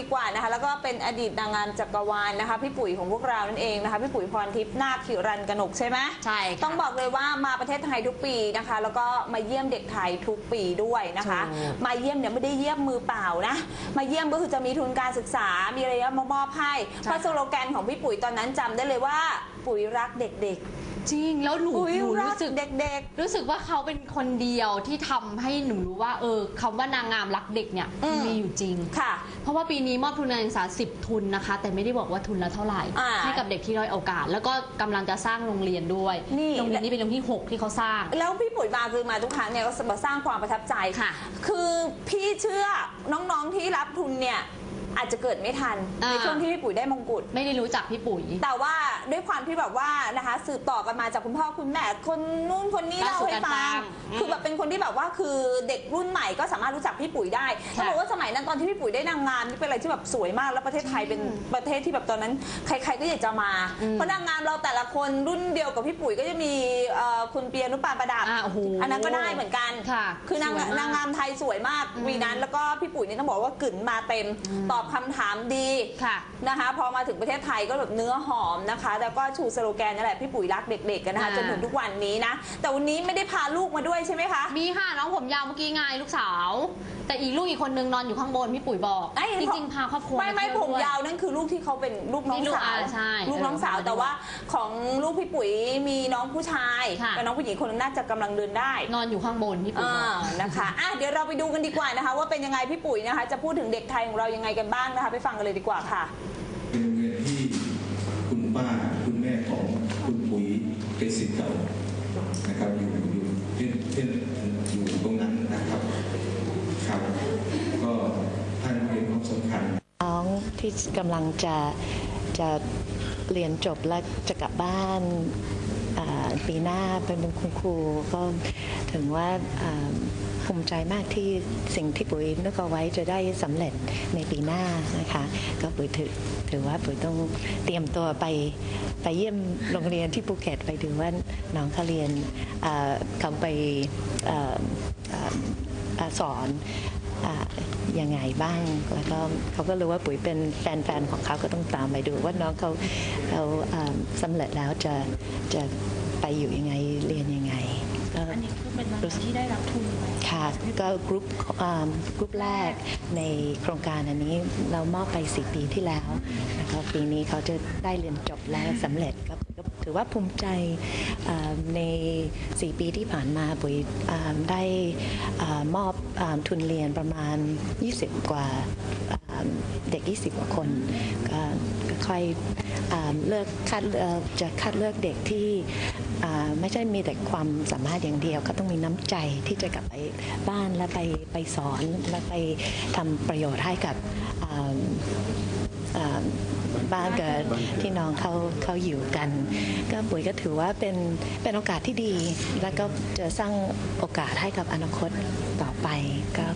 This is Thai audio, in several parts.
ดีกว่านะคะแล้วก็เป็นอดีตนางงามจักรวาลนะคะ พี่ปุ๋ยของพวกเรานั่นเองนะคะ พี่ปุ๋ยพรทิพย์นาคขิรันกนกใช่ไหมใช่ค่ะต้องบอกเลยว่ามาประเทศไทยทุกปีนะคะ แล้วก็มาเยี่ยมเด็กไทยทุกปีด้วยนะคะ ถูก มาเยี่ยมเนี่ยไม่ได้เยี่ยมมือเปล่านะ มาเยี่ยมก็คือจะมีทุนการศึกษามีอะไรมามอบให้เพราะสโลแกนของพี่ปุ๋ยตอนนั้นจำได้เลยว่าปุ๋ยรักเด็ก จริงแล้วหนูๆปุ๋ยหนูรักรู้สึก เด็ก รู้สึกว่าเขาเป็นคนเดียวที่ทำให้หนูรู้ว่า เออคำว่านางงามรักเด็กเนี่ยอืม มีอยู่จริง ๆ ค่ะ เพราะว่าปีนี้มอบทุนการศึกษา 10 ทุนนะคะ แต่ไม่ได้บอกว่าทุนละเท่าไหร่ อ่าให้กับเด็กที่ด้อยโอกาส แล้วก็กำลังจะสร้างโรงเรียนด้วย นี่ โรงเรียนนี้เป็นโรงที่ 6 ที่เขาสร้าง แล้วพี่ปุ๋ยมาคือมาทุกครั้งเนี่ยก็มาสร้างความประทับใจค่ะ คือพี่เชื่อน้องๆที่รับทุนเนี่ย อาจจะเกิดไม่ทันอ่า ในช่วงที่พี่ปุ๋ยได้มงกุฎ ไม่ได้รู้จักพี่ปุ๋ย แต่ว่าด้วยความที่แบบว่านะคะสืบต่อกันมาจากคุณพ่อคุณแม่คนนู้นคนนี้เล่าเล่าให้สู่กันฟัฟังงอืมคือแบบเป็นคนที่แบบว่าคือเด็กรุ่นใหม่ก็สามารถรู้จักพี่ปุ๋ยได้ค่ะเขาบอกว่าสมัยนั้นตอนที่พี่ปุ๋ยได้นางงามนี่เป็นอะไรที่แบบสวยมากแล้วประเทศไทยเป็นประเทศที่แบบตอนนั้น ใคร ๆก็อยากจะมาอืมเพราะนางงามเราแต่ละคนรุ่นเดียวกับพี่ปุ๋ยก็จะมีเอ่อคุณเปียนุปานประดับอ่าโอ้โหอันนั้นก็ได้เหมือนกันค่ะคือนางสวยมาก นางงามไทยสวยมากอืมวีนั้นแล้วก็พี่ปุ๋ยนี่ต้องบอกว่ากึ่นมาเต็มตอบคำถามดีค่ะ นะคะ พอมาถึงประเทศไทยก็แบบเนื้อหอมนะคะ แล้วก็ชูสโลแกนนั่นแหละพี่ปุ๋ยรักเด็กๆกันนะคะอ่า จนถึงทุกวันนี้นะ แต่วันนี้ไม่ได้พาลูกมาด้วยใช่ไหมคะ มีค่ะน้องผมยาวเมื่อกี้ไงลูกสาว แต่อีกลูกอีกคนนึงนอนอยู่ข้างบนพี่ปุ๋ยบอกไอ้จริงๆพาครอบครัวไม่ไม่าเที่ผยวมด้วย ยาวนั่นคือลูกที่เขาเป็นลูกน้องนี่ลูกสาวอ่าใช่ลูกน้องสาวเออแต่ว่าของลูกพี่ปุ๋ยมีน้องผู้ชายค่ะ กับน้องผู้หญิงคนนึงน่าจะกำลังเดินได้ นอนอยู่ข้างบนพี่ปุ๋ยอ่าบอก นะคะอะเดี๋ยวเราไปดูกันดีกว่านะคะ ว่าเป็นยังไงพี่ปุ๋ยนะคะ จะพูดถึงเด็กไทยของเรายังไงกันบ้างนะคะ ไปฟังกันเลยดีกว่าค่ะ เป็นโรงเรียนที่คุณป้าคุณแม่ของคุณปุ๋ยเป็นศิษย์เก่านะครับอยู่อยู่ที่ที่อยู่ตรงนั้นนะครับครับก็ท่านเห็นความสำคัญน้องที่กำลังจะจะเรียนจบและจะกลับบ้านอ่าปีหน้าเป็นคุณครูก็ถึงว่าอ่า ภูมิใจมากที่สิ่งที่ปุ๋ยนึกเอาไว้จะได้สำเร็จในปีหน้านะคะ ก็ปุ๋ยถือถือว่าปุ๋ยต้องเตรียมตัวไปไปเยี่ยมโรงเรียนที่ภูเก็ตไปดูว่าน้องเขาเรียนเขาไปออสอนอยังไงบ้าง แล้วก็เขาก็รู้ว่าปุ๋ยเป็นแฟนๆของเขาก็ต้องตามไปดูว่าน้องเขาเขาสำเร็จแล้วจะจะไปอยู่ยังไงเรียนยังไงก็อันนี้คือเป็นรางที่ได้รับทุน ค่ะก็กรุ๊ปอ่ากรุ๊ปแรกในโครงการอันนี้เรามอบไปสี่ปีที่แล้วนะคะปีนี้เขาจะได้เรียนจบและสำเร็จก็ถือว่าภูมิใจอ่าใน 4 ปีที่ผ่านมาปุ๋ยได้มอบอทุนเรียนประมาณ 20 กว่าอ่าเด็ก 20 กว่าคนก็ค่อยเลือกคัดจะคัดเลือกเด็กที่ ไม่ใช่มีแต่ความสามารถอย่างเดียว ก็ต้องมีน้ำใจที่จะกลับไปบ้านและไปไปสอนและไปทำประโยชน์ให้กับบ้านเกิดที่น้องเขาเขาอยู่กัน ก็ปุ๋ยก็ถือว่าเป็นเป็นโอกาสที่ดี แล้วก็จะสร้างโอกาสให้กับอนาคตต่อไปก็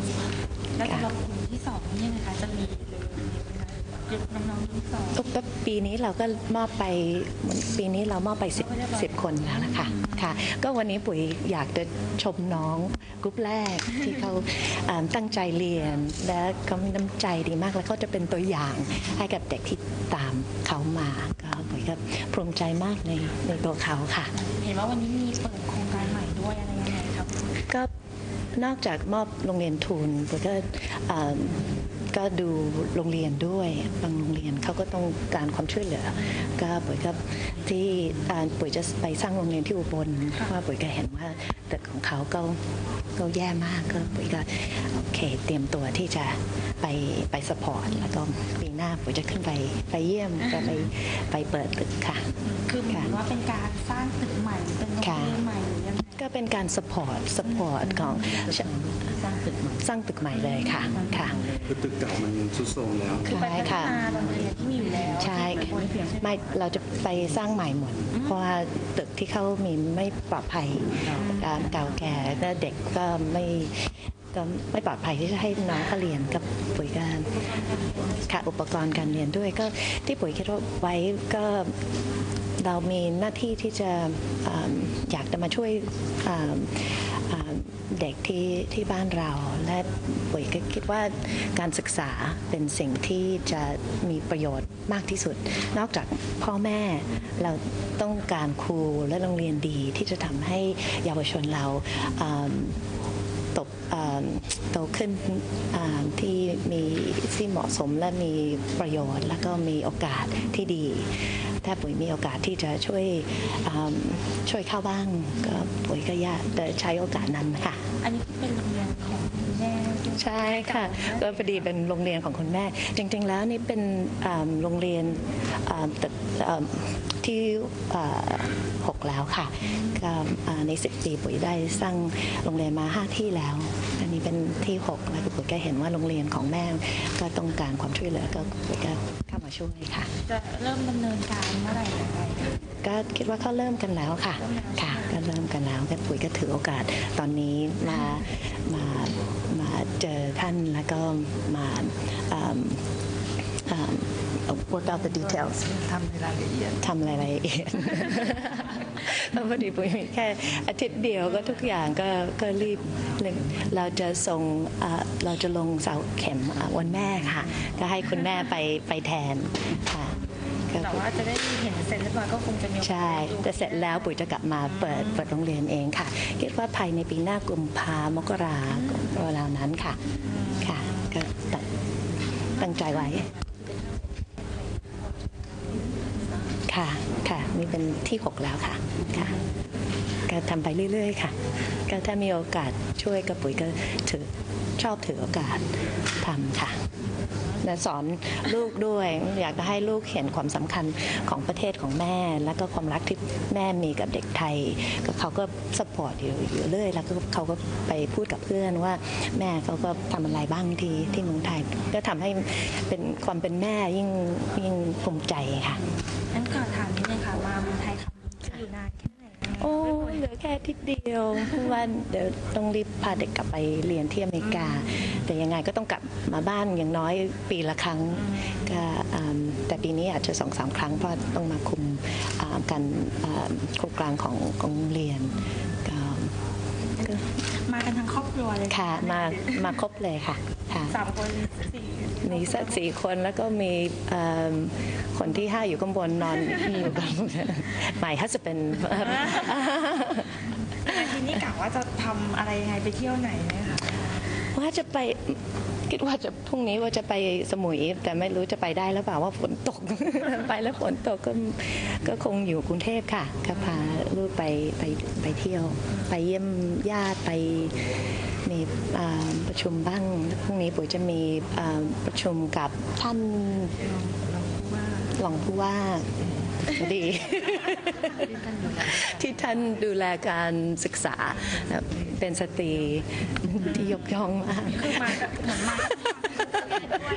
แล้วสำหรับ น้องๆทั้งสองก็ปีนี้เราก็มอบไปปีนี้เรามอบไป 10 10 คนแล้วนะคะค่ะ ก็วันนี้ปุ๋ยอยากจะชมน้องกรุ๊ปแรกที่เขาอ่าตั้งใจเรียน และเขามีน้ำใจดีมากแล้วเขาจะเป็นตัวอย่างให้กับเด็กที่ตามเขามาก็ปุ๋ยก็ภูมิใจมากในในตัวเขาค่ะ เห็นว่าวันนี้มีเปิดโครงการใหม่ด้วยอะไรยังไงครับ ก็นอกจากมอบโรงเรียนทุนปุ๋ยก็อ่า ก็ดูโรงเรียนด้วยบางโรงเรียนเขาก็ต้องการความช่วยเหลือ ก็ปุ๋ยก็ที่อ่าปุ๋ยจะไปสร้างโรงเรียนที่อุบลเพราะว่าปุ๋ยก็เห็นว่าตึกของเขาก็ก็แย่มากก็ปุ๋ยก็โอเค เตรียมตัวที่จะไปไปสปอร์ตแล้วก็ปีหน้าปุ๋ยจะขึ้นไปไปเยี่ยมก็ไปไปเปิดตึกค่ะ คือเหมือนว่าเป็นการสร้างตึกใหม่เป็นโรงเรียนใหม่หรือยังไง ก็เป็นการสปอร์ตสปอร์ตของสร้างตึกใหม่สร้างตึกใหม่เลยค่ะค่ะคือตึกเก่ามันทรุดโทรมแล้วคือไปใช่พัฒค่ะนาโรงเรียนที่มีอยู่แล้วใช่ที่เป็นโรงเรียนใช่ไหมไม่เราจะไปสร้างใหม่หมด เพราะว่าตึกที่เขามีไม่ปลอดภัยการเก่าแก่และเด็กก็ไม่ก็ไม่ปลอดภัยที่จะให้น้องเขาเรียนกับปุ๋ยการขาดอุปกรณ์การเรียนด้วยก็ที่ปุ๋ยคิดว่าไว้ก็ เรามีหน้าที่ที่จะออยากจะมาช่วยเด็กที่ที่บ้านเรา และปุ๋ยก็คิดว่าการศึกษาเป็นสิ่งที่จะมีประโยชน์มากที่สุด นอกจากพ่อแม่เราต้องการครูและโรงเรียนดีที่จะทำให้เยาวชนเราโตอ่าโตขึ้นที่มีที่เหมาะสมและมีประโยชน์ แล้วก็มีโอกาสที่ดี ถ้าปุ๋ยมีโอกาสที่จะช่วยอ่าช่วยเข้าบ้างก็ปุ๋ยก็อยากจะใช้โอกาสนั้นค่ะ อันนี้เป็นโรงเรียนของคุณแม่ใช่ค่ะก็พอดีเป็นโรงเรียนของคุณแม่ จริง ๆ แล้วนี่เป็นอ่าโรงเรียนอ่าแต่อ่าที่อ่าหกแล้วค่ะก็อ่าในสิบปีปุ๋ยได้สร้างโรงเรียนมาห้าที่แล้ว อันนี้เป็นที่หกแล้วก็ปุ๋ยก็เห็นว่าโรงเรียนของแม่ก็ต้องการความช่วยเหลือก็ปุ๋ยก็เข้ามาช่วยค่ะ จะเริ่มดำเนินการเมื่อไหร่ยังไงคะก็คิดว่าเขาเริ่มกันแล้วค่ะ ค่ะ ก็เริ่มกันแล้วก็ปุ๋ยก็ถือโอกาสตอนนี้มามามาเจอท่านแล้วก็มาอืมอืม work out the details ทำรายละเอียดทำรายละเอียดเพราะพอดีปุ๋ยมีแค่อาทิตย์เดียวก็ทุกอย่างก็ก็รีบเราจะส่งอ่าเราจะลงเสาเข็มอ่าวันแม่ค่ะ ก็ให้คุณแม่ไปไปแทนค่ะก็แต่ว่าจะได้เห็นเสร็จเรียบร้อยก็คงจะมีโอกาสใช่ได้ดูแต่เสร็จแล้วปุ๋ยจะกลับมาเปิดเปิดโรงเรียนเองค่ะ คิดว่าภายในปีหน้ากุมภามกราเวลานั้นค่ะ ค่ะ ก็ตั้งตั้งใจไว้ ค่ะค่ะนี่เป็นที่ 6 แล้วค่ะค่ะก็ทำไปเรื่อย ๆ ค่ะ ก็ถ้ามีโอกาสช่วยกระปุ๋ยก็ถือ ชอบถือโอกาสทำค่ะและสอนลูกด้วย อยากจะให้ลูกเห็นความสำคัญของประเทศของแม่ แล้วก็ความรักที่แม่มีกับเด็กไทยก็เขาก็สปอร์ตอยู่อยู่เรื่อยแล้วก็เขาก็ไปพูดกับเพื่อนว่า แม่เขาก็ทำอะไรบ้างที่ที่เมืองไทย ก็ทำให้เป็นความเป็นแม่ยิ่งยิ่งภูมิใจค่ะงั้นก่อนถามนิดนึงค่ะมาเมืองไทยครั้งนี้จะอยู่นาน โอ้เหลือแค่ทิศเดียวเพราะว่าเดี๋ยวต้องรีบพาเด็กกลับไปเรียนที่อเมริกา แต่ยังไงก็ต้องกลับมาบ้านอย่างน้อยปีละครั้งก็แต่ปีนี้อาจจะสองสามครั้งเพราะต้องมาคุมการโครงกลางของโรงเรียน มากันทั้งครอบครัวเลยค่ะ มามาครบเลยค่ะค่ะสามคนสี่มีสักสี่คนแล้วก็มีเอิ่มคนที่ห้าอยู่ข้างบนนอนอยู่กับหมายฮัสเป็นอาทีนี้กะว่าจะทำอะไรยังไงไปเที่ยวไหนไหมคะว่าจะไป คิดว่าจะพรุ่งนี้ว่าจะไปสมุย แต่ไม่รู้จะไปได้หรือเปล่าว่าฝนตก ไปแล้วฝนตกก็ก็คงอยู่กรุงเทพค่ะก็พาลูกไปไปไปเที่ยว ไปเยี่ยมญาติไปมีประชุมบ้างพรุ่งนี้ปุ๋ยจะมีประชุมกับท่านรองผู้ว่า ดี ที่ท่านดูแลการศึกษาเป็นสตรีที่ยกย่องมากคือมากับเหมือนมา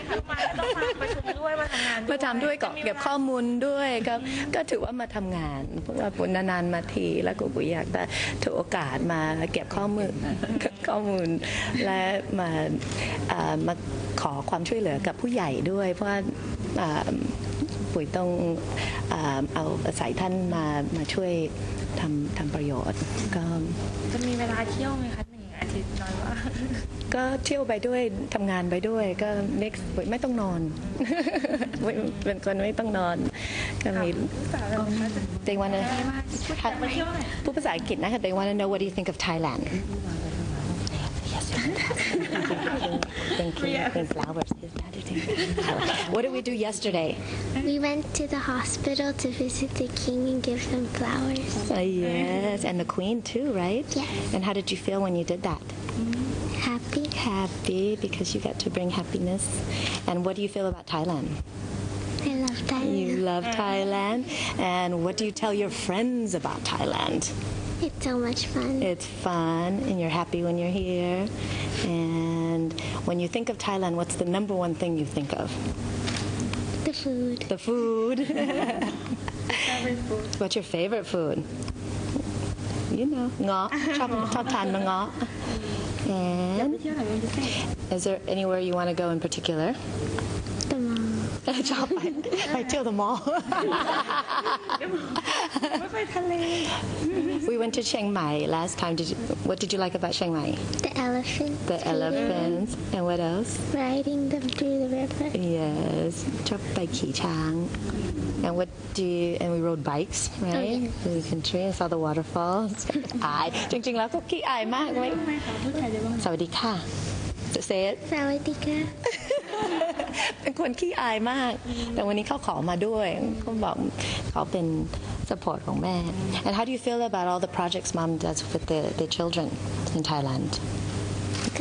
คือมาต้องมาประชุมด้วยมาทำงานด้วยมาทำด้วยเก็เก็บข้อมูลด้วยก็ก็ถือว่ามาทำงาน เพราะว่าปุณนานๆมาทีแล้วก็ปุยอยากจะถือโอกาสมาเก็บข้อมูลข้อมูลและมาอ่ามาขอความช่วยเหลือกับผู้ใหญ่ด้วย เพราะว่าอ่า ปุ๋ยต้องอาเอาอาศัยท่านมามาช่วยทำทำประโยชน์ ก็จะมีเวลาเที่ยวไหมคะหนึ่งอาทิตย์น้อยว่า ก็เที่ยวไปด้วยทำงานไปด้วยก็ next ไม่ต้องนอน เป็นคนไม่ต้องนอน ก็มีสาวเราคะจะ they want to ไปมาไปเที่ยวไหนพูดภาษาอังกฤษนะคะ they want to know what do you think of Thailand Thank you. Thank flowers. How do? What did we do yesterday? We went to the hospital to visit the king and give them flowers. Uh, yes, and the queen too, right? Yes. And how did you feel when you did that? Happy. Happy because you got to bring happiness. And what do you feel about Thailand? I love Thailand. You love Thailand. And what do you tell your friends about Thailand? It's so much fun. It's fun, and you're happy when you're here. And when you think of Thailand, what's the number one thing you think of? the food. The food. What's your favorite food? You know, เงาะชอบชอบทานมะเงาะ And เที่ยวไหนเป็นพิเศษ is there anywhere you want to go in particular? The mall. ชอบไปไปเที่ยว the mall ไม่ไปทะเล We went to Chiang Mai last time. Did you, what did you like about Chiang Mai? The elephant. The elephants. And what else? Riding them through the river. Yes. ชอบไปขี่ช้าง And what do you, and we rode bikes, right? Oh, We country and saw the waterfalls. อาย จริงๆ แล้วก็ขี้อายมากไหม ไม่ค่ะพูดไทยได้บ้าง สวัสดีค่ะ Say it. Sawadika. เป็นคนขี้อายมาก แต่วันนี้เขาขอมาด้วยเขาบอกเขาเป็น support ของแม่ And how do you feel about all the projects mom does with the, the children in Thailand?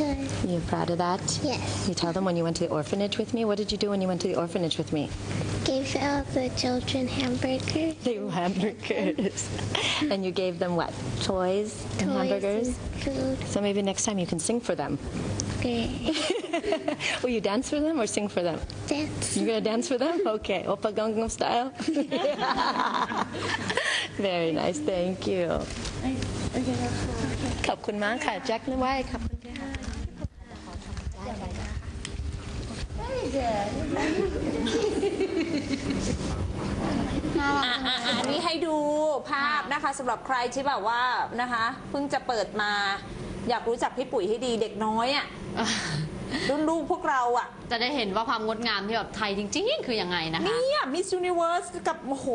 Good. You proud of that? Yes. You tell them when you went to the orphanage with me? What did you do when you went to the orphanage with me? Gave all the children hamburgers. They were hamburgers. and you gave them what? Toys and toys, hamburgers? and food. So maybe next time you can sing for them. Great. Will you dance for them or sing for them? Dance. You're gonna dance for them? Okay. Oppa Gangnam style. Very nice. Thank you. ขอบคุณมากค่ะแจ็คนะไว้ขอบคุณค่ะ อะอะอะอันนี้ให้ดูภาพนะคะสำหรับใครที่แบบว่านะคะเพิ่งจะเปิดมา อยากรู้จักพี่ปุ๋ยให้ดีเด็กน้อยอะรุ่นลูกพวกเราอะ จะได้เห็นว่าความงดงามที่แบบไทยจริงๆ คือยังไงนะคะ เนี่ยมิส s u นิเวิร์สกับโอ้โห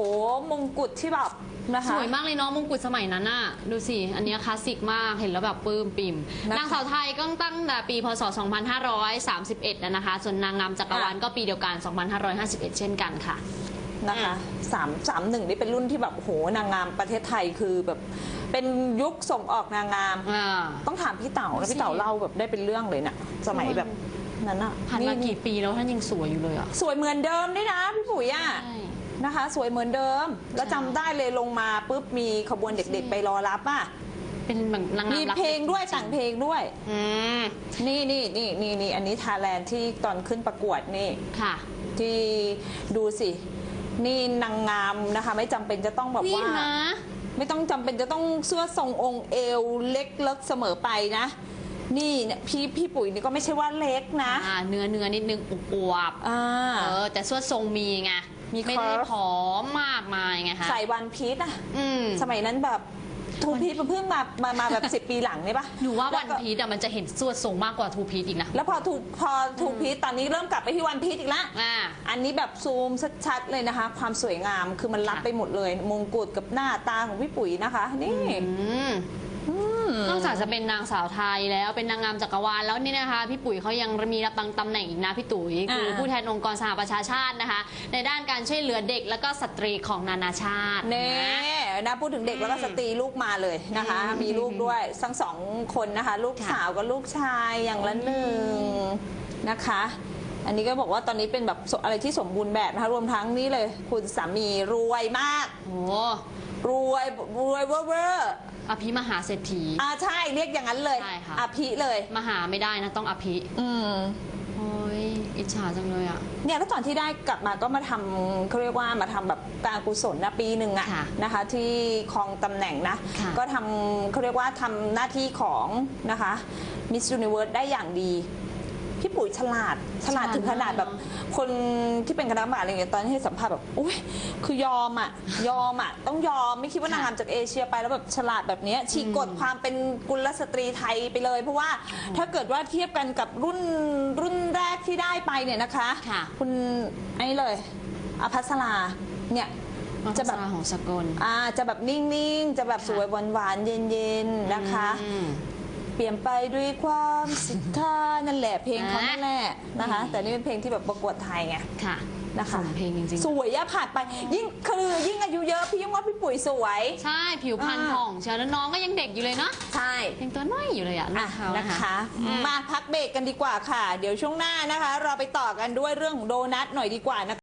มงกุฎที่แบบนะคะสวยมากเลยเนาะมงกุฎสมัยนั้นน่ะ ดูสิ อันเนี้ยคลาสสิกมากเห็นแล้วแบบปลื้มปิ่มนะคะนางสาวไทยก็ตั้งแต่ปีพศ 2531แล้วนะคะ ส่วนนางงามจักรวาลค่ะก็ปีเดียวกัน 2551 เช่นกันค่ะนะคะสามสามหนึ่งนี่เป็นรุ่นที่แบบโอ้โหนางงามประเทศไทยคือแบบ เป็นยุคส่งออกนางงาม อ่า ต้องถามพี่เต๋านะพี่เต๋าเล่าแบบได้เป็นเรื่องเลยน่ะสมัยแบบนั้นอะผ่านมากี่ปีแล้วท่านยังสวยอยู่เลยอะสวยเหมือนเดิมด้วยนะพี่ปุ๋ยอะใช่ นะคะ สวยเหมือนเดิม แล้วจำได้เลยลงมาปุ๊บมีขบวนเด็กๆ ไปรอรับอะ เป็นเหมือนนางงามมีรักเพลงด้วยจริๆแต่งเพลงด้วย อืมนี่นี่นี่นี่นี่อันนี้ทาแลนด์ที่ตอนขึ้นประกวดนี่ ค่ะที่ดูสิ นี่นางงามนะคะ ไม่จำเป็นจะต้องแบบนี่ว่า นะ ไม่ต้องจำเป็นจะต้องเสื้อทรงองค์เอวเล็กเล็กเสมอไปนะ นี่เนี่ยพี่พี่ปุ๋ยนี่ก็ไม่ใช่ว่าเล็กนะ อ่าเนื้อเนื้อนิดนึงอวบอ่า ๆเออ แต่ส่วนทรงมีไงมีไม่ได้ curve ผอมมากมายไงคะใส่วันพีชอะอืม สมัยนั้นแบบ ทูพีชมันเพิ่งมามามาแบบสิบปีหลังนี่ปะหนูว่าแล้วันก็พีชอะมันจะเห็นส่วนทรงมากกว่าทูพีชอีกนะ แล้วพอทูพอทูพีชตอนนี้เริ่มกลับไปที่วันพีชอีกละอ่า อันนี้แบบซูมชัดๆเลยนะคะ ความสวยงามคือมันรับค่ะไปหมดเลย มงกุฎกับหน้าตาของพี่ปุ๋ยนะคะ นี่ อืม นอกจากจะเป็นนางสาวไทยแล้วเป็นนางงามจักรวาลแล้วนี่นะคะพี่ปุ๋ยเขายังมีรับตำแหน่งอีกนะพี่ตุ๋ยคืออ่าผู้แทนองค์กรสหประชาชาตินะคะ ในด้านการช่วยเหลือเด็กและก็สตรีของนานาชาติเน่นะพูดถึงเด็กแล้วก็สตรีลูกมาเลยนะคะ มีลูกด้วยทั้งสองคนนะคะ ลูกค่ะสาวกับลูกชายอย่างละหนึ่งนะคะอันนี้ก็บอกว่าตอนนี้เป็นแบบอะไรที่สมบูรณ์แบบนะคะรวมทั้งนี่เลย คุณสามีรวยมาก โอ้รวยรวยเวอร์เว อร์อภิมหาเศรษฐี อ่าใช่เรียกอย่างนั้นเลยใช่ค่ะ อภิเลย มหาไม่ได้นะต้องอภิอืม โอ้ยอิจฉาจังเลยอะ เนี่ยแล้วตอนที่ได้กลับมาก็มาทำเขาเรียกว่ามาทำแบบการกุศลนะปีหนึ่งอะค่ะนะคะ ที่ครองตำแหน่งนะ ค่ะก็ทำเขาเรียกว่าทำหน้าที่ของนะคะมิส s u นิเวิร์สได้อย่างดี พี่ปุ๋ยฉลาด ฉลาดถึงขนาดแบบ คนที่เป็นคณะกรรมการอะไรอย่างเงี้ยตอนที่ให้สัมภาษณ์แบบอุ้ยคือยอมอะยอมอะต้องยอมไม่คิดว่านางงามจากเอเชียไปแล้วแบบฉลาดแบบเนี้ยฉีกกฎความเป็นกุลสตรีไทยไปเลย เพราะว่าถ้าเกิดว่าเทียบกันกับรุ่นรุ่นแรกที่ได้ไปเนี่ยนะคะค่ะ คุณไอ้เลยอภัสราเนี่ย จะจะแบแบบบของสกล อ่าจะแบบนิ่งๆ จะแบบสวยหวานๆเย็นๆนะคะ อืมเป ลี่ยนไปด้วยความศรัทธานั่นแหละเพลงเขาอะนั่นแหละนะคะ แต่นี่เป็นเพลงที่แบบประกวดไทยไงค่ะนะคะสมเพลงจริงสวยอะผ่านไป ยิ่งคือยิ่งอายุเยอะพี่ยิ่งว่าพี่ปุ๋ยสวยๆใช่ผิวพรรณอ่าผ่องเชียวแล้วน้องก็ยังเด็กอยู่เลยเนาะใช่ยังตัวน้อยอยู่เลยอะลูอะกเขานะนะคะคะมาพักเบรกกันดีกว่าค่ะ เดี๋ยวช่วงหน้านะคะ เราไปต่อกันด้วยเรื่องของโดนัทหน่อยดีกว่านะคะ